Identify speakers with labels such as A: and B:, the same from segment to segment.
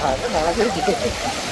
A: 啊，这拿来就行。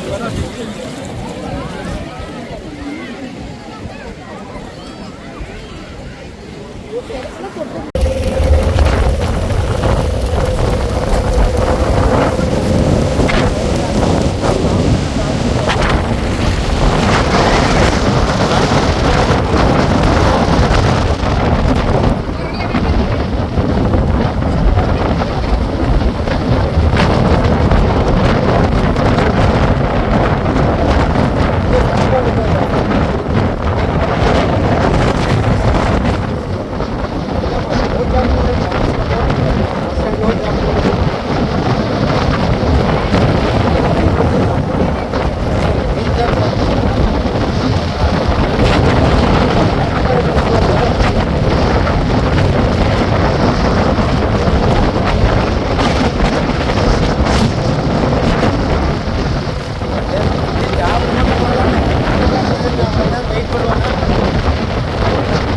B: 생각보다 Thank you.